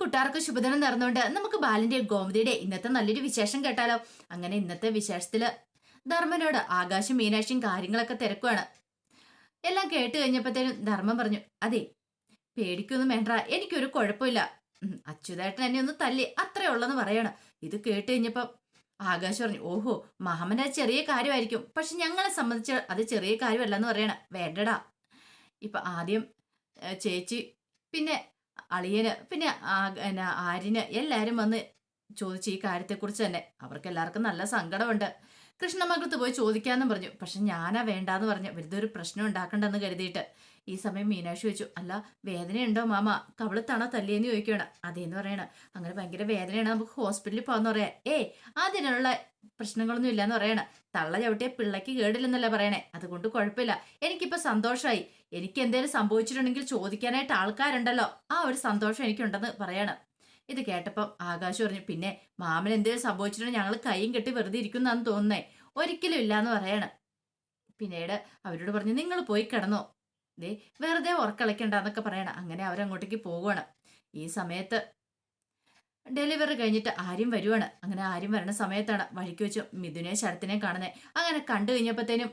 കുട്ടാർക്ക് ശുഭദിനം നടന്നുകൊണ്ട് നമുക്ക് ബാലന്റെ ഗോമതിയുടെ ഇന്നത്തെ നല്ലൊരു വിശേഷം കേട്ടാലോ? അങ്ങനെ ഇന്നത്തെ വിശേഷത്തിൽ ധർമ്മനോട് ആകാശം മീനാക്ഷിയും കാര്യങ്ങളൊക്കെ തിരക്കുവാണ്. എല്ലാം കേട്ട് കഴിഞ്ഞപ്പോഴത്തേനും ധർമ്മം പറഞ്ഞു അതെ പേടിക്കൊന്നും വേണ്ട എനിക്കൊരു കുഴപ്പമില്ല. അച്യുതായിട്ട് എന്നെ ഒന്ന് തല്ലി അത്രേ ഉള്ളെന്ന് പറയണം. ഇത് കേട്ട് കഴിഞ്ഞപ്പം ആകാശ് പറഞ്ഞു ഓഹോ മഹമ്മന ചെറിയ കാര്യമായിരിക്കും. പക്ഷെ ഞങ്ങളെ സംബന്ധിച്ച് അത് ചെറിയ കാര്യമല്ലെന്ന് പറയണം. വേണ്ടടാ. ഇപ്പൊ ആദ്യം ചേച്ചി പിന്നെ അളിയന് പിന്നെ എന്നെ ആര്യന് എല്ലാവരും വന്ന് ചോദിച്ചു ഈ കാര്യത്തെക്കുറിച്ച് തന്നെ. അവർക്ക് എല്ലാവർക്കും നല്ല സങ്കടമുണ്ട്. കൃഷ്ണമംഗലത്ത് പോയി ചോദിക്കാമെന്ന് പറഞ്ഞു. പക്ഷെ ഞാനാ വേണ്ടാന്ന് പറഞ്ഞു വെറുതെ ഒരു പ്രശ്നം ഉണ്ടാക്കണ്ടെന്ന് കരുതിയിട്ട് ഈ സമയം മീനാക്ഷി ചോദിച്ചു അല്ല വേദനയുണ്ടോ മാമ? കവളത്താണോ തല്ലിയെന്ന് ചോദിക്കുകയാണ്. അതേന്ന് പറയണ അങ്ങനെ ഭയങ്കര വേദനയാണ് നമുക്ക് ഹോസ്പിറ്റലിൽ പോകാന്ന് പറയാ. ഏ അതിനുള്ള പ്രശ്നങ്ങളൊന്നും ഇല്ലാന്ന് പറയണ. തള്ള ചവിട്ടിയ പിള്ളയ്ക്ക് കേടില്ലെന്നല്ല പറയണേ. അതുകൊണ്ട് കുഴപ്പമില്ല. എനിക്കിപ്പോ സന്തോഷമായി എനിക്ക് എന്തേലും സംഭവിച്ചിട്ടുണ്ടെങ്കിൽ ചോദിക്കാനായിട്ട് ആൾക്കാരുണ്ടല്ലോ. ആ ഒരു സന്തോഷം എനിക്കുണ്ടെന്ന് പറയാണ്. ഇത് കേട്ടപ്പം ആകാശ് പറഞ്ഞു പിന്നെ മാമൻ എന്തേലും സംഭവിച്ചിട്ടുണ്ടെങ്കിൽ ഞങ്ങൾ കൈയും കെട്ടി വെറുതെ ഇരിക്കുന്നാന്ന് തോന്നുന്നേ. ഒരിക്കലും ഇല്ലാന്ന് പറയാണ്. പിന്നീട് അവരോട് പറഞ്ഞു നിങ്ങൾ പോയി കിടന്നോ. ദേ വെറുതെ ഉറക്കളയ്ക്കണ്ടെന്നൊക്കെ പറയണം. അങ്ങനെ അവരങ്ങോട്ടേക്ക് പോവുകയാണ് ഈ സമയത്ത് ഡെലിവറി കഴിഞ്ഞിട്ട് ആര്യം വരുവാണ്. അങ്ങനെ ആര്യം വരണ സമയത്താണ് വഴിക്ക് വെച്ച് മിഥുനെ ശരത്തിനെ കാണുന്നത് അങ്ങനെ കണ്ടു കഴിഞ്ഞപ്പോഴത്തേനും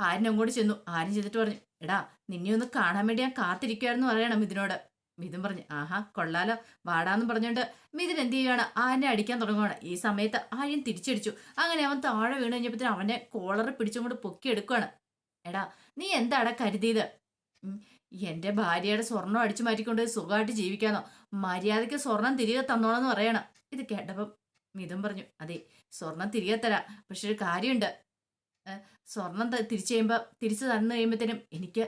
ആര്യനും അങ്ങോട്ട് ചെന്നു. ആരും ചെന്നിട്ട് പറഞ്ഞു എടാ നിന്നെ ഒന്ന് കാണാൻ വേണ്ടി ഞാൻ കാത്തിരിക്കുകയായിരുന്നു പറയണം മിഥുനോട്. മിഥുൻ പറഞ്ഞു ആഹാ കൊള്ളാലോ. വാടാന്ന് പറഞ്ഞുകൊണ്ട് മിഥുൻ എന്ത് ചെയ്യുകയാണ് ആര്യനെ അടിക്കാൻ തുടങ്ങുകയാണ് ഈ സമയത്ത് ആര്യൻ തിരിച്ചടിച്ചു. അങ്ങനെ അവൻ താഴെ വീണ് കഴിഞ്ഞപ്പോഴത്തേനും അവനെ കോളറ് പിടിച്ചും കൊണ്ട് പൊക്കി എടുക്കുകയാണ് എടാ നീ എന്താടാ കരുതിയത്? എന്റെ ഭാര്യയുടെ സ്വർണം അടിച്ചു മാറ്റിക്കൊണ്ട് സുഖമായിട്ട് ജീവിക്കാന്നോ? മര്യാദയ്ക്ക് സ്വർണം തിരികെ തന്നോളെന്ന് പറയണം. ഇത് കേട്ടപ്പം മിഥുൻ പറഞ്ഞു അതെ സ്വർണം തിരികെ തരാം. പക്ഷെ ഒരു കാര്യമുണ്ട്. സ്വർണം തിരിച്ചു കഴിയുമ്പോൾ തിരിച്ചു തന്നു കഴിയുമ്പോഴത്തേനും എനിക്ക്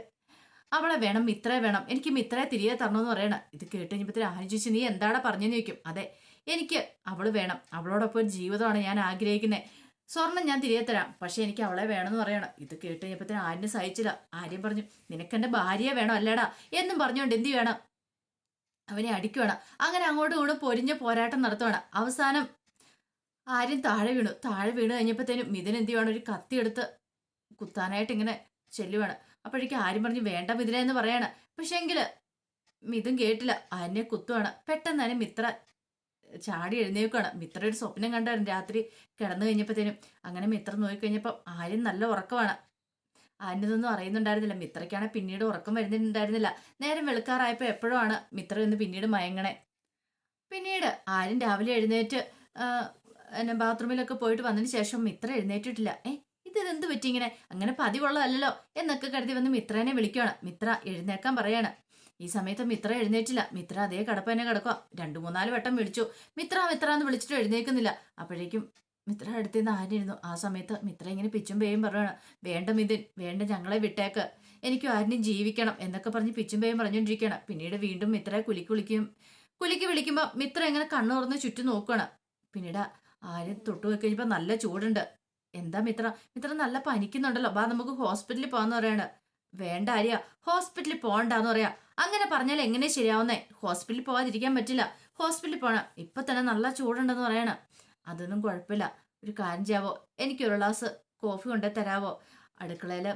അവളെ വേണം ഇത്ര വേണം. എനിക്ക് മിത്രയെ തിരികെ തരണമെന്ന് പറയണം. ഇത് കേട്ട് കഴിഞ്ഞപ്പോഴത്തേനും ആരും ചോദിച്ചു നീ എന്താടാ പറഞ്ഞെന്ന് ചോദിക്കും. അതെ എനിക്ക് അവൾ വേണം. അവളോടൊപ്പം ജീവിതമാണ് ഞാൻ ആഗ്രഹിക്കുന്നത് സ്വർണം ഞാൻ തിരികെ തരാം. പക്ഷെ എനിക്ക് അവളെ വേണമെന്ന് പറയണം. ഇത് കേട്ട് കഴിഞ്ഞപ്പോഴത്തേനും ആരും സഹിച്ചില്ല. ആര്യം പറഞ്ഞു നിനക്കെന്റെ ഭാര്യയെ വേണം അല്ലേടാ? എന്നും പറഞ്ഞുകൊണ്ട് എന്ത് വേണം അവനെ അടിക്കുവാണ്. അങ്ങനെ അങ്ങോട്ടും ഇങ്ങോട്ടും പൊരിഞ്ഞ പോരാട്ടം നടത്തുവാണ്. അവസാനം ആര്യം താഴെ വീണു. താഴെ വീണ് കഴിഞ്ഞപ്പോഴത്തേനും മിഥുൻ എന്ത് ചെയ്യുവാണ്? ഒരു കത്തി എടുത്ത് കുത്താനായിട്ട് ഇങ്ങനെ ചെല്ലുവാണ്. അപ്പോഴേക്കും ആര്യം പറഞ്ഞു വേണ്ട മിഥുന എന്ന് പറയാണ്. പക്ഷെ എങ്കിൽ മിഥുൻ കേട്ടില്ല. ആര്യനെ കുത്തുവാണ്. പെട്ടെന്ന് തന്നെ മിത്ര ചാടി എഴുന്നേൽക്കുകയാണ് മിത്ര ഒരു സ്വപ്നം കണ്ടായിരുന്നു. രാത്രി കിടന്നു കഴിഞ്ഞപ്പോഴത്തേനും അങ്ങനെ മിത്ര നോക്കിക്കഴിഞ്ഞപ്പം ആര്യൻ നല്ല ഉറക്കമാണ്. ആര്യനൊന്നും അറിയുന്നുണ്ടായിരുന്നില്ല. മിത്രയ്ക്കാണ് പിന്നീട് ഉറക്കം വരുന്നുണ്ടായിരുന്നില്ല. നേരം വെളുക്കാറായപ്പോൾ എപ്പോഴും ആണ് മിത്ര എന്ന് പിന്നീട് മയങ്ങണേ. പിന്നീട് ആര്യൻ രാവിലെ എഴുന്നേറ്റ് എന്നെ ബാത്റൂമിലൊക്കെ പോയിട്ട് വന്നതിന് ശേഷം മിത്ര എഴുന്നേറ്റിട്ടില്ല. ഏ ഇത് എന്ത് പറ്റി ഇങ്ങനെ? അങ്ങനെ പതിവുള്ളതല്ലോ എന്നൊക്കെ കരുതി വന്ന് മിത്രനെ വിളിക്കുകയാണ് മിത്ര എഴുന്നേക്കാൻ പറയാണ്. ഈ സമയത്ത് മിത്ര എഴുന്നേറ്റില്ല. മിത്ര അതേ കടപ്പ തന്നെ കിടക്കുക രണ്ടു മൂന്നാൽ വട്ടം വിളിച്ചു. മിത്ര മിത്ര എന്ന് വിളിച്ചിട്ട് എഴുന്നേക്കുന്നില്ല അപ്പോഴേക്കും മിത്ര അടുത്ത് നിന്ന് ആര്യയിരുന്നു ആ സമയത്ത് മിത്ര ഇങ്ങനെ പിച്ചും പേയും പറയാണ് വേണ്ട മിഥുൻ വേണ്ട ഞങ്ങളെ വിട്ടേക്ക്. എനിക്കും ആരിനും ജീവിക്കണം എന്നൊക്കെ പറഞ്ഞ് പിച്ചും പേയും പറഞ്ഞുകൊണ്ടിരിക്കുകയാണ്. പിന്നീട് വീണ്ടും മിത്രയെ കുലിക്ക് വിളിക്കും. കുലിക്ക് വിളിക്കുമ്പോൾ മിത്ര ഇങ്ങനെ കണ്ണു തുറന്ന് ചുറ്റും നോക്കുകയാണ് പിന്നീട് ആര്യൻ തൊട്ടു പോയി നല്ല ചൂടുണ്ട്. എന്താ മിത്ര? മിത്ര നല്ല പനിക്കുന്നുണ്ടല്ലോ. ബാ നമുക്ക് ഹോസ്പിറ്റലിൽ പോകാന്ന് പറയാണ്. വേണ്ട ആര്യ ഹോസ്പിറ്റലിൽ പോകണ്ടെന്ന് പറയാ. അങ്ങനെ പറഞ്ഞാൽ എങ്ങനെ ശരിയാവുന്നേ? ഹോസ്പിറ്റലിൽ പോകാതിരിക്കാൻ പറ്റില്ല. ഹോസ്പിറ്റലിൽ പോകണം ഇപ്പൊ തന്നെ നല്ല ചൂടുണ്ടെന്ന് പറയണം. അതൊന്നും കുഴപ്പമില്ല. ഒരു കാര്യം ചെയ്യാവോ? എനിക്ക് ഒരു ഗ്ലാസ് കോഫി കൊണ്ടേ തരാവോ? അടുക്കളയിൽ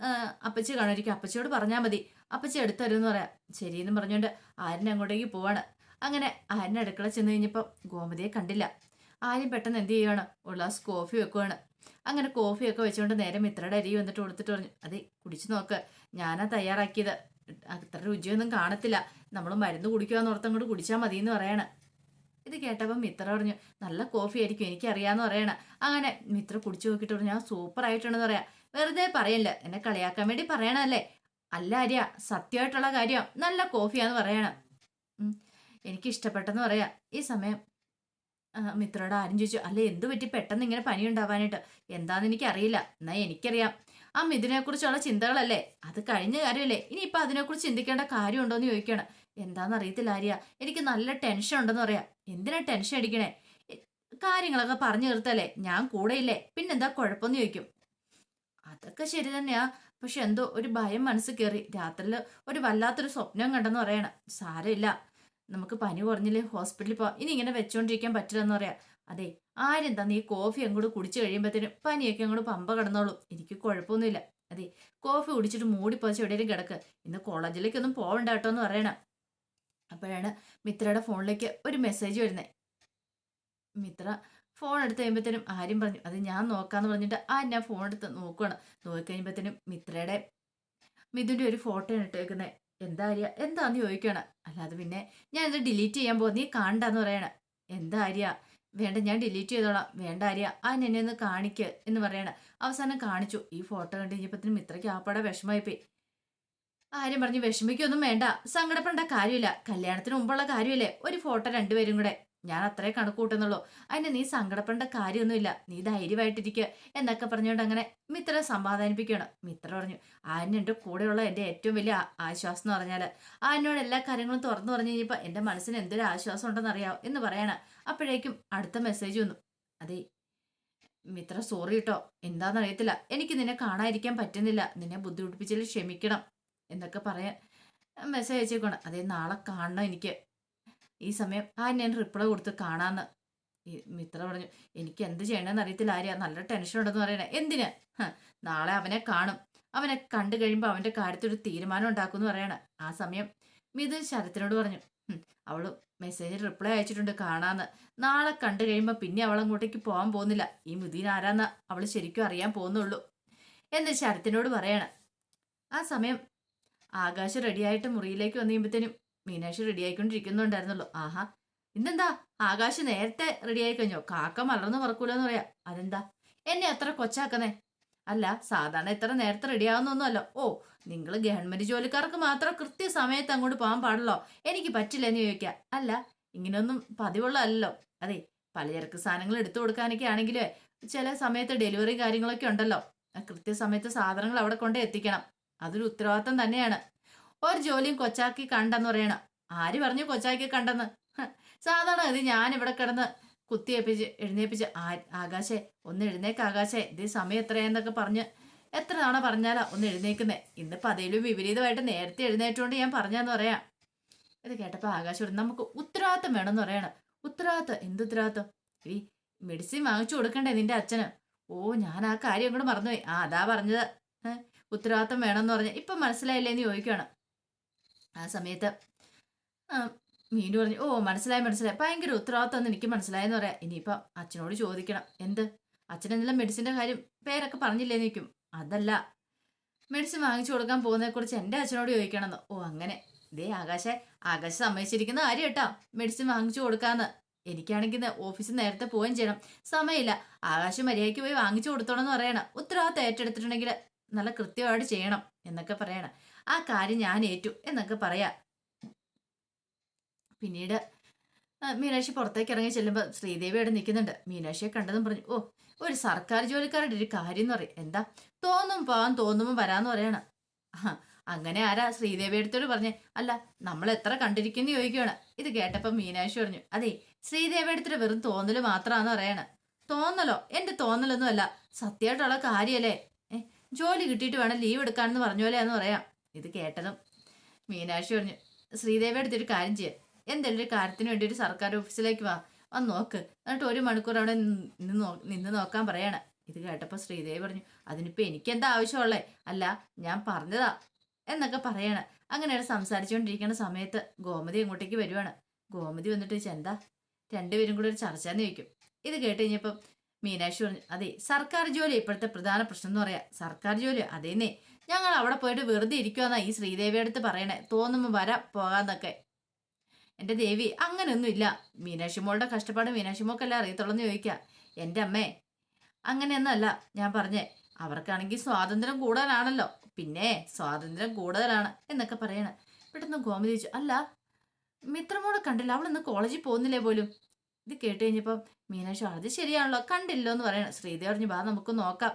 ആ, അപ്പച്ചി കാണുമായിരിക്കും. അപ്പച്ചിയോട് പറഞ്ഞാൽ മതി. അപ്പച്ചി എടുത്തു തരുമെന്ന് പറയാം. ശരിയെന്ന് പറഞ്ഞുകൊണ്ട് ആരിനെ അങ്ങോട്ടേക്ക് പോവാണ്. അങ്ങനെ ആരിനെ അടുക്കള ചെന്ന് കഴിഞ്ഞപ്പോൾ ഗോമതിയെ കണ്ടില്ല. ആര്യൻ പെട്ടെന്ന് എന്ത് ചെയ്യുവാണ്? ഗ്ലാസ് കോഫി വെക്കുവാണ്. അങ്ങനെ കോഫിയൊക്കെ വെച്ചുകൊണ്ട് നേരെ മിത്രയുടെ അരി വന്നിട്ട് കൊടുത്തിട്ട് പറഞ്ഞു അതെ കുടിച്ചു നോക്ക്. ഞാനാ തയ്യാറാക്കിയത്. അത്ര രുചിയൊന്നും കാണത്തില്ല. നമ്മൾ മരുന്ന് കുടിക്കുവാന്ന് ഓർത്തങ്ങോട്ട് കുടിച്ചാൽ മതി എന്ന് പറയാണ്. ഇത് കേട്ടപ്പോൾ മിത്ര പറഞ്ഞു നല്ല കോഫി ആയിരിക്കും എനിക്കറിയാന്ന് പറയണ. അങ്ങനെ മിത്ര കുടിച്ചു നോക്കിയിട്ട് പറഞ്ഞു ഞാൻ സൂപ്പർ ആയിട്ടുണ്ടെന്ന് പറയാം. വെറുതെ പറയല്ല എന്നെ കളിയാക്കാൻ വേണ്ടി പറയണല്ലേ അല്ല അറിയ സത്യമായിട്ടുള്ള കാര്യം. നല്ല കോഫിയാന്ന് പറയണം. എനിക്ക് ഇഷ്ടപ്പെട്ടെന്ന് പറയാം. ഈ സമയം മിത്രയോട് ആരും ചോദിച്ചു അല്ല എന്ത് പറ്റി? പെട്ടെന്ന് ഇങ്ങനെ പനി ഉണ്ടാവാനായിട്ട് എന്താന്ന് എനിക്കറിയില്ല. എന്നാ എനിക്കറിയാം. ആ മിഥുനെ കുറിച്ചുള്ള ചിന്തകളല്ലേ? അത് കഴിഞ്ഞ കാര്യമല്ലേ? ഇനിയിപ്പൊ അതിനെക്കുറിച്ച് ചിന്തിക്കേണ്ട കാര്യമുണ്ടോന്ന് ചോദിക്കണം. എന്താന്ന് അറിയത്തില്ല ആര്യ. എനിക്ക് നല്ല ടെൻഷൻ ഉണ്ടെന്ന് പറയാം. എന്തിനാ ടെൻഷൻ അടിക്കണേ? കാര്യങ്ങളൊക്കെ പറഞ്ഞു തീർത്തല്ലേ? ഞാൻ കൂടെയില്ലേ? പിന്നെന്താ കുഴപ്പമെന്ന് ചോദിക്കും. അതൊക്കെ ശരി തന്നെയാ. പക്ഷെ എന്തോ ഒരു ഭയം മനസ്സിൽ കയറി രാത്രിയിൽ ഒരു വല്ലാത്തൊരു സ്വപ്നം കണ്ടെന്ന് പറയണം. സാരമില്ല. നമുക്ക് പനി കുറഞ്ഞില്ലേ? ഹോസ്പിറ്റലിൽ പോവാം ഇനി ഇങ്ങനെ വെച്ചോണ്ടിരിക്കാൻ പറ്റില്ലെന്ന് പറയാം. അതെ ആരും തന്നെ ഈ കോഫി അങ്ങോട്ട് കുടിച്ചു കഴിയുമ്പോഴത്തേനും പനിയൊക്കെ അങ്ങോട്ട് പമ്പ കിടന്നോളൂ. എനിക്ക് കുഴപ്പമൊന്നുമില്ല. അതെ കോഫി കുടിച്ചിട്ട് മൂടിപ്പോച്ച് എവിടെയെങ്കിലും എവിടെയും കിടക്ക്. ഇന്ന് കോളേജിലേക്കൊന്നും പോകണ്ട കേട്ടോ എന്ന് പറയണം. അപ്പോഴാണ് മിത്രയുടെ ഫോണിലേക്ക് ഒരു മെസ്സേജ് വരുന്നത് മിത്ര ഫോൺ എടുത്ത് കഴിയുമ്പോഴത്തേനും ആര്യം പറഞ്ഞു. അത് ഞാൻ നോക്കാന്ന് പറഞ്ഞിട്ട് ആ ഞാൻ ഫോൺ എടുത്ത് നോക്കുകയാണ് നോക്കി കഴിയുമ്പോഴത്തേനും മിത്രയുടെ മിഥുന്റെ ഒരു ഫോട്ടോ ഇട്ടേക്കുന്നത് എന്താ ആര്യ? എന്താന്ന് ചോദിക്കണം? അല്ലാതെ പിന്നെ ഞാൻ ഇത് ഡിലീറ്റ് ചെയ്യാൻ പോകും നീ കാണണ്ടെന്ന് പറയണ. എന്താ ആര്യ? വേണ്ട ഞാൻ ഡിലീറ്റ് ചെയ്തോളാം. വേണ്ട ആര്യ ആ എന്നെ ഒന്ന് കാണിക്ക് എന്ന് പറയണ. അവസാനം കാണിച്ചു. ഈ ഫോട്ടോ കണ്ടു കഴിഞ്ഞപ്പോഴത്തേനും മിത്രയ്ക്ക് ആപ്പാടെ വിഷമമായിപ്പോയി. ആര്യം പറഞ്ഞു വിഷമിക്കൊന്നും വേണ്ട. സങ്കടപ്പെടേണ്ട കാര്യമില്ല. കല്യാണത്തിന് മുമ്പുള്ള കാര്യമില്ലേ? ഒരു ഫോട്ടോ രണ്ടുപേരും കൂടെ. ഞാൻ അത്രേ കണക്ക് കൂട്ടുന്നുള്ളൂ അതിന് നീ സങ്കടപ്പെടേണ്ട കാര്യമൊന്നുമില്ല. നീ ധൈര്യമായിട്ടിരിക്കുക എന്നൊക്കെ പറഞ്ഞുകൊണ്ട് അങ്ങനെ മിത്ര സമാധാനിപ്പിക്കുകയാണ്. മിത്ര പറഞ്ഞു ആന്യ എന്റെ കൂടെയുള്ള എന്റെ ഏറ്റവും വലിയ ആശ്വാസം എന്ന് പറഞ്ഞാൽ ആനോട് എല്ലാ കാര്യങ്ങളും തുറന്നു പറഞ്ഞു കഴിഞ്ഞപ്പോൾ എന്റെ മനസ്സിന് എന്തൊരു ആശ്വാസം ഉണ്ടെന്ന് അറിയാമോ എന്ന് പറയാണ്. അപ്പോഴേക്കും അടുത്ത മെസ്സേജ് വന്നു. അതെ മിത്ര സോറി കേട്ടോ എന്താണെന്ന് അറിയത്തില്ല. എനിക്ക് നിന്നെ കാണാതിരിക്കാൻ പറ്റുന്നില്ല. നിന്നെ ബുദ്ധിമുട്ടിപ്പിച്ചതിൽ ക്ഷമിക്കണം. എന്നൊക്കെ പറയാൻ മെസ്സേജ് അയച്ചേക്കണം അതേ നാളെ കാണണം എനിക്ക്. ഈ സമയം ആ ഞാൻ റിപ്ലൈ കൊടുത്ത് കാണാന്ന്. മിത്ര പറഞ്ഞു എനിക്ക് എന്ത് ചെയ്യണമെന്ന് അറിയത്തില്ല ആര്യ നല്ല ടെൻഷൻ ഉണ്ടെന്ന് പറയണേ. എന്തിന്? നാളെ അവനെ കാണും. അവനെ കണ്ടു കഴിയുമ്പോൾ അവന്റെ കാര്യത്തിൽ ഒരു തീരുമാനം ഉണ്ടാക്കും എന്ന് പറയണ. ആ സമയം മിഥുൻ ശരത്തിനോട് പറഞ്ഞു അവൾ അവൾ മെസ്സേജിൽ റിപ്ലൈ അയച്ചിട്ടുണ്ട് കാണാന്ന്. നാളെ കണ്ടു കഴിയുമ്പോൾ പിന്നെ അവൾ അങ്ങോട്ടേക്ക് പോകാൻ പോകുന്നില്ല. ഈ മിഥുൻ ആരാന്ന് അവൾ ശരിക്കും അറിയാൻ പോകുന്നുള്ളൂ. എന്ന് ശരത്തിനോട് പറയണേ. ആ സമയം ആകാശം റെഡിയായിട്ട് മുറിയിലേക്ക് വന്നു കഴിയുമ്പോഴത്തേനും മീനാക്ഷി റെഡി ആയിക്കൊണ്ടിരിക്കുന്നുണ്ടായിരുന്നല്ലോ. ആഹാ ഇന്നെന്താ ആകാശ് നേരത്തെ റെഡി ആയി കഴിഞ്ഞോ കാക്ക മലർന്നു പറക്കൂലെന്ന് പറയാ. അതെന്താ? എന്നെ അത്ര കൊച്ചാക്കുന്നേ? അല്ല സാധാരണ ഇത്ര നേരത്തെ റെഡി ആവുന്നൊന്നുമല്ല. ഓ നിങ്ങൾ ഗവൺമെന്റ് ജോലിക്കാർക്ക് മാത്രം കൃത്യസമയത്ത് അങ്ങോട്ട് പോകാൻ പാടുള്ളോ? എനിക്ക് പറ്റില്ല എന്ന് ചോദിക്കുക അല്ല ഇങ്ങനെയൊന്നും പതിവുള്ളതല്ലോ അതെ പലചരക്ക് സാധനങ്ങൾ എടുത്തു കൊടുക്കാനൊക്കെ ആണെങ്കിലേ ചില സമയത്ത് ഡെലിവറി കാര്യങ്ങളൊക്കെ ഉണ്ടല്ലോ. കൃത്യസമയത്ത് സാധനങ്ങൾ അവിടെ കൊണ്ട് എത്തിക്കണം. അതൊരു ഉത്തരവാദിത്തം തന്നെയാണ്. ഒരു ജോലിയും കൊച്ചാക്കി കണ്ടെന്ന് പറയണം. ആര് പറഞ്ഞു കൊച്ചാക്കി കണ്ടെന്ന്? സാധാരണ ഇത് ഞാൻ ഇവിടെ കിടന്ന് കുത്തിയേപ്പിച്ച് എഴുന്നേപ്പിച്ച് ആ- ആകാശേ ഒന്ന് എഴുന്നേക്ക് ആകാശേ ഇത് സമയം എത്രയെന്നൊക്കെ പറഞ്ഞ് എത്ര തവണ പറഞ്ഞാലോ ഒന്ന് എഴുന്നേക്കുന്നേ? ഇന്നിപ്പോ അതിലും വിപരീതമായിട്ട് നേരത്തെ എഴുന്നേറ്റുകൊണ്ട് ഞാൻ പറഞ്ഞാന്ന് പറയാം. ഇത് കേട്ടപ്പോൾ ആകാശം പറഞ്ഞു, നമുക്ക് ഉത്തരവാദിത്തം വേണമെന്ന് പറയണം. ഉത്തരവാദിത്തം? എന്ത് ഉത്തരവാദിത്തം? ഈ മെഡിസിൻ വാങ്ങിച്ചു കൊടുക്കണ്ടേ നിന്റെ അച്ഛന്? ഓ ഞാൻ ആ കാര്യം കൂടെ മറന്നുപോയി. ആ അതാ പറഞ്ഞത്. ഉത്തരവാദിത്തം വേണമെന്ന് പറഞ്ഞ്. ഇപ്പൊ മനസ്സിലായില്ലേ എന്ന് ചോദിക്കുകയാണ് ആ സമയത്ത് മീനു പറഞ്ഞു ഓ മനസ്സിലായി മനസ്സിലായി. ഭയങ്കര ഉത്തരവാദിത്തം എനിക്ക് മനസ്സിലായെന്ന് പറയാം. ഇനിയിപ്പം അച്ഛനോട് ചോദിക്കണം എന്ത്? അച്ഛൻ എന്തെല്ലാം മെഡിസിന്റെ കാര്യം പേരൊക്കെ പറഞ്ഞില്ലേ നിൽക്കും അതല്ല മെഡിസിൻ വാങ്ങിച്ചു കൊടുക്കാൻ പോകുന്നതിനെക്കുറിച്ച് എന്റെ അച്ഛനോട് ചോദിക്കണമെന്ന്. ഓ അങ്ങനെ. ദേ ആകാശെ ആകാശ് സമ്മതിച്ചിരിക്കുന്ന കാര്യം കേട്ടോ. മെഡിസിൻ വാങ്ങിച്ചു കൊടുക്കാന്ന്. എനിക്കാണെങ്കിൽ ഓഫീസിൽ നേരത്തെ പോവുകയും ചെയ്യണം. സമയമില്ല. ആകാശ് മര്യാദയ്ക്ക് പോയി വാങ്ങിച്ചു കൊടുത്തോണം എന്ന് പറയണം. ഉത്തരവാദിത്തം ഏറ്റെടുത്തിട്ടുണ്ടെങ്കിൽ നല്ല കൃത്യമായിട്ട് ചെയ്യണം എന്നൊക്കെ പറയണം. ആ കാര്യം ഞാൻ ഏറ്റു എന്നൊക്കെ പറയാ. പിന്നീട് മീനാക്ഷി പുറത്തേക്ക് ഇറങ്ങി ചെല്ലുമ്പോൾ ശ്രീദേവി അവിടെ നിൽക്കുന്നുണ്ട്. മീനാക്ഷിയെ കണ്ടതും പറഞ്ഞു ഓ ഒരു സർക്കാർ ജോലിക്കാരുടെ ഒരു കാര്യം എന്ന് പറയും. എന്താ? തോന്നും പോവാൻ തോന്നുമ്പോൾ വരാന്ന് പറയണം. അങ്ങനെ ആരാ ശ്രീദേവി അടുത്തോട് പറഞ്ഞേ അല്ല നമ്മൾ എത്ര കണ്ടിരിക്കുന്നു ചോദിക്കുകയാണ് ഇത് കേട്ടപ്പോൾ മീനാക്ഷി പറഞ്ഞു അതെ ശ്രീദേവി അടുത്തിട്ട് വെറും തോന്നൽ മാത്രമാണെന്ന് പറയണ. തോന്നലോ? എന്റെ തോന്നലൊന്നും അല്ല സത്യമായിട്ടുള്ള കാര്യമല്ലേ ജോലി കിട്ടിയിട്ട് വേണം ലീവ് എടുക്കാനെന്ന് പറഞ്ഞ പോലെയാന്ന് പറയാം. ഇത് കേട്ടതും മീനാക്ഷി പറഞ്ഞു ശ്രീദേവി അടുത്തൊരു കാര്യം ചെയ്യാം. എന്തെങ്കിലും ഒരു കാര്യത്തിന് വേണ്ടി ഒരു സർക്കാർ ഓഫീസിലേക്ക് വാ. വന്ന് നോക്ക്. എന്നിട്ട് ഒരു മണിക്കൂർ അവിടെ നിന്ന് നിന്ന് നോക്കാൻ പറയണം. ഇത് കേട്ടപ്പോൾ ശ്രീദേവി പറഞ്ഞു അതിനിപ്പോൾ എനിക്കെന്താ ആവശ്യമുള്ളേ? അല്ല ഞാൻ പറഞ്ഞതാ. എന്നൊക്കെ പറയണം. അങ്ങനെയാണ് സംസാരിച്ചുകൊണ്ടിരിക്കുന്ന സമയത്ത് ഗോമതി അങ്ങോട്ടേക്ക് വരുവാണ്. ഗോമതി വന്നിട്ട് ചെന്താ രണ്ടുപേരും കൂടെ ഒരു ചർച്ചയെന്ന് ചോദിക്കും. ഇത് കേട്ട് കഴിഞ്ഞപ്പം മീനാക്ഷി പറഞ്ഞു അതെ സർക്കാർ ജോലി ഇപ്പോഴത്തെ പ്രധാന പ്രശ്നം എന്ന് പറയാം. സർക്കാർ ജോലി അതേന്നേ. ഞങ്ങൾ അവിടെ പോയിട്ട് വെറുതെ ഇരിക്കുവാന്നാ ഈ ശ്രീദേവിയുടെ അടുത്ത് പറയണേ. തോന്നുമ്പോൾ വരാം പോകാന്നൊക്കെ. എന്റെ ദേവി അങ്ങനെയൊന്നും ഇല്ല മീനാക്ഷി മോളുടെ കഷ്ടപ്പാട് മീനാക്ഷി മോക്കല്ല അറിയത്തുള്ളെന്ന് ചോദിക്കുക ചോദിക്കാം. എന്റെ അമ്മേ അങ്ങനെയൊന്നല്ല ഞാൻ പറഞ്ഞേ അവർക്കാണെങ്കിൽ സ്വാതന്ത്ര്യം കൂടുതലാണല്ലോ. പിന്നെ സ്വാതന്ത്ര്യം കൂടുതലാണ് എന്നൊക്കെ പറയണ. പെട്ടെന്ന് ഗോമതി ചോദിച്ചു അല്ല മിത്രമോളെ കണ്ടില്ല. അവൾ ഇന്ന് കോളേജിൽ പോകുന്നില്ലേ പോലും? ഇത് കേട്ട് കഴിഞ്ഞപ്പോൾ മീനാക്ഷി അത് ശരിയാണല്ലോ. കണ്ടില്ലോ എന്ന് പറയണം. ശ്രീദേവ് പറഞ്ഞു ബാ നമുക്ക് നോക്കാം.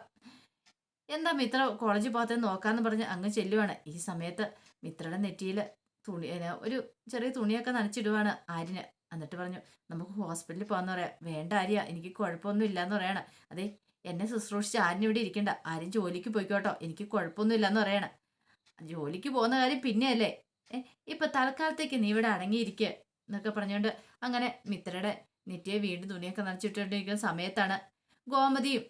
എന്താ മിത്ര കോളേജിൽ പോകാത്ത നോക്കാന്ന് പറഞ്ഞ് അങ്ങ് ചെല്ലുവാണ്. ഈ സമയത്ത് മിത്രയുടെ നെറ്റിയിൽ തുണി ഒരു ചെറിയ തുണിയൊക്കെ നനച്ചിടുവാണ് ആര്യന്. എന്നിട്ട് പറഞ്ഞു നമുക്ക് ഹോസ്പിറ്റലിൽ പോകാന്ന് പറയാം. വേണ്ട ആര്യ എനിക്ക് കുഴപ്പമൊന്നും ഇല്ലാന്ന് പറയണം. അതെ എന്നെ ശുശ്രൂഷിച്ച് ആരും ഇവിടെ ഇരിക്കണ്ട. ആരും ജോലിക്ക് പോയിക്കോട്ടോ. എനിക്ക് കുഴപ്പമൊന്നും ഇല്ലാന്ന് പറയണം. ജോലിക്ക് പോകുന്ന കാര്യം പിന്നെയല്ലേ? ഇപ്പൊ തൽക്കാലത്തേക്ക് നീ ഇവിടെ അടങ്ങിയിരിക്കുക എന്നൊക്കെ പറഞ്ഞുകൊണ്ട് അങ്ങനെ മിത്രയുടെ നെറ്റിയെ വീണ്ടും തുണിയൊക്കെ നനച്ചിട്ടുകൊണ്ടിരിക്കുന്ന സമയത്താണ് ഗോമതിയും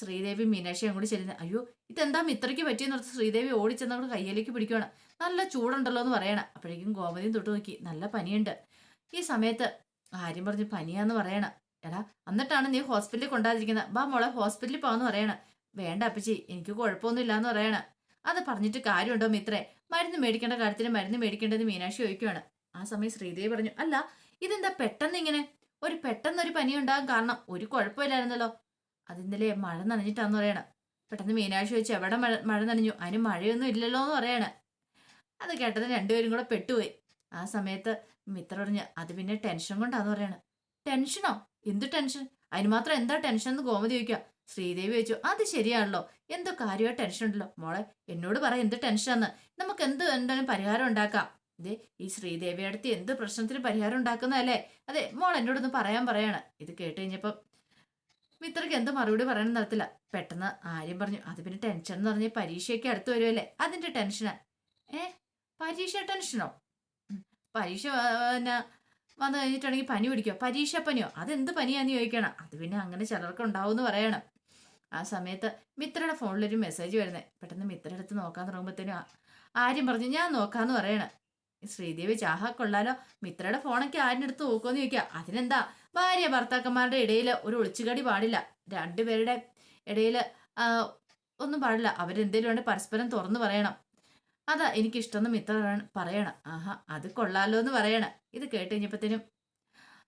ശ്രീദേവി മീനാക്ഷിയും കൂടി ചെല്ലുന്നത്. അയ്യോ ഇതെന്താ മിത്രയ്ക്ക് പറ്റിയെന്ന് ഓർത്ത് ശ്രീദേവി ഓടിച്ചെന്നവിടെ കയ്യിലേക്ക് പിടിക്കുകയാണ് നല്ല ചൂടുണ്ടല്ലോ എന്ന് പറയണം. അപ്പോഴേക്കും ഗോമതിയും തൊട്ട് നോക്കി നല്ല പനിയുണ്ട്. ഈ സമയത്ത് ആര്യം പറഞ്ഞ് പനിയാന്ന് പറയണം. എടാ എന്നിട്ടാണ് നീ ഹോസ്പിറ്റലിൽ കൊണ്ടാതിരിക്കുന്നത്. ബാ മോളെ ഹോസ്പിറ്റലിൽ പോകാന്ന് പറയണം. വേണ്ട അപ്പച്ചി എനിക്ക് കുഴപ്പമൊന്നുമില്ല എന്ന് പറയണം. അത് പറഞ്ഞിട്ട് കാര്യമുണ്ടോ മിത്രേ? മരുന്ന് മേടിക്കേണ്ട കാര്യത്തിന് മരുന്ന് മേടിക്കേണ്ടത് മീനാക്ഷി ചോദിക്കുകയാണ് ആ സമയം ശ്രീദേവി പറഞ്ഞു അല്ല ഇതെന്താ പെട്ടെന്ന് ഇങ്ങനെ ഒരു പെട്ടെന്നൊരു പനി ഉണ്ടാകാൻ കാരണം ഒരു കുഴപ്പമില്ലായിരുന്നല്ലോ. അത് ഇന്നലെ മഴ നനഞ്ഞിട്ടാന്ന് പറയണ. പെട്ടെന്ന് മീനാക്ഷി ചോദിച്ചു എവിടെ മഴ മഴ നനഞ്ഞു? അതിന് മഴയൊന്നും ഇല്ലല്ലോ എന്ന് പറയണ. അത് കേട്ടത് രണ്ടുപേരും കൂടെ പെട്ടുപോയി. ആ സമയത്ത് മിത്ര പറഞ്ഞ് അത് പിന്നെ ടെൻഷൻ കൊണ്ടാന്ന് പറയണ. ടെൻഷനോ? എന്ത് ടെൻഷൻ? അതിന് മാത്രം എന്താ ടെൻഷൻ എന്ന് ഗോമതി ചോദിക്കുക. ശ്രീദേവി ചോദിച്ചു അത് ശരിയാണല്ലോ. എന്തോ കാര്യമായി ടെൻഷൻ ഉണ്ടല്ലോ. മോളെ എന്നോട് പറ എന്ത് ടെൻഷനാന്ന്. നമുക്ക് എന്ത് എന്തായാലും പരിഹാരം ഉണ്ടാക്കാം. ഇത് ഈ ശ്രീദേവിയടുത്ത് എന്ത് പ്രശ്നത്തിന് പരിഹാരം ഉണ്ടാക്കുന്നതല്ലേ? അതെ മോൾ എന്നോടൊന്ന് പറയാൻ പറയാണ്. ഇത് കേട്ട് കഴിഞ്ഞപ്പം മിത്രക്ക് എന്ത് മറുപടി പറയാൻ നടത്തില്ല? പെട്ടെന്ന് ആര്യം പറഞ്ഞു. അത് പിന്നെ ടെൻഷൻ എന്ന് പറഞ്ഞ് പരീക്ഷയൊക്കെ അടുത്ത് വരുമല്ലേ അതിന്റെ ടെൻഷനാ ഏ? പരീക്ഷ ടെൻഷനോ പരീക്ഷ പിന്നെ വന്നു കഴിഞ്ഞിട്ടുണ്ടെങ്കിൽ പനി പിടിക്കോ പരീക്ഷ പനിയോ? അതെന്ത് പനിയാന്ന് ചോദിക്കണം. അത് പിന്നെ അങ്ങനെ ചിലർക്ക് ഉണ്ടാവും എന്ന് പറയണം. ആ സമയത്ത് മിത്രയുടെ ഫോണിലൊരു മെസ്സേജ് വരുന്നത് പെട്ടെന്ന് മിത്രയുടെ അടുത്ത് നോക്കാൻ തുടങ്ങുമ്പോഴത്തേനും ആര്യം പറഞ്ഞു ഞാൻ നോക്കാന്ന് പറയണം. ശ്രീദേവി ചാഹ കൊള്ളാലോ. മിത്രയുടെ ഫോണൊക്കെ ആരിനടുത്ത് നോക്കുമെന്ന് ചോദിക്കുക അതിനെന്താ? ഭാര്യ ഭർത്താക്കന്മാരുടെ ഇടയിൽ ഒരു ഒളിച്ചുകടി പാടില്ല. രണ്ടുപേരുടെ ഇടയിൽ ഒന്നും പാടില്ല. അവരെന്തേലും വേണ്ടി പരസ്പരം തുറന്നു പറയണം. അതാ എനിക്കിഷ്ടമെന്ന് മിത്ര പറയണ- ആഹാ അത് കൊള്ളാലോ എന്ന് പറയണം. ഇത് കേട്ട് കഴിഞ്ഞപ്പോഴത്തേനും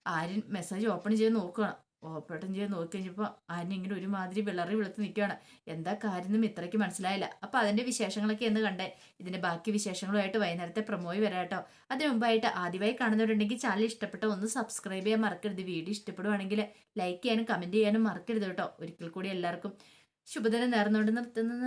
ആര്യൻ മെസ്സേജ് ഓപ്പൺ ചെയ്ത് നോക്കുകയാണ് ഓപ്പൺ ചെയ്ത് നോക്കി കഴിഞ്ഞപ്പോൾ ആര്യൻ ഇങ്ങനെ ഒരുമാതിരി വിളറി വിളത്ത് നിൽക്കുകയാണ് എന്താ കാര്യം ഇത്രയ്ക്ക് മനസ്സിലായില്ല. അപ്പോൾ അതിന്റെ വിശേഷങ്ങളൊക്കെ എന്ന് കണ്ടേ. ഇതിന്റെ ബാക്കി വിശേഷങ്ങളുമായിട്ട് വൈകുന്നേരത്തെ പ്രമോയി വരാം കേട്ടോ. അതിനു മുമ്പായിട്ട് ആദ്യമായി കാണുന്നവരുണ്ടെങ്കിൽ ചാനൽ ഇഷ്ടപ്പെട്ട ഒന്ന് സബ്സ്ക്രൈബ് ചെയ്യാൻ മറക്കരുത്. വീഡിയോ ഇഷ്ടപ്പെടുവാണെങ്കിൽ ലൈക്ക് ചെയ്യാനും കമന്റ് ചെയ്യാനും മറക്കരുത് കേട്ടോ. ഒരിക്കൽ കൂടി എല്ലാവർക്കും ശുഭദിനം നേർന്നുകൊണ്ട് നിർത്തുന്നത്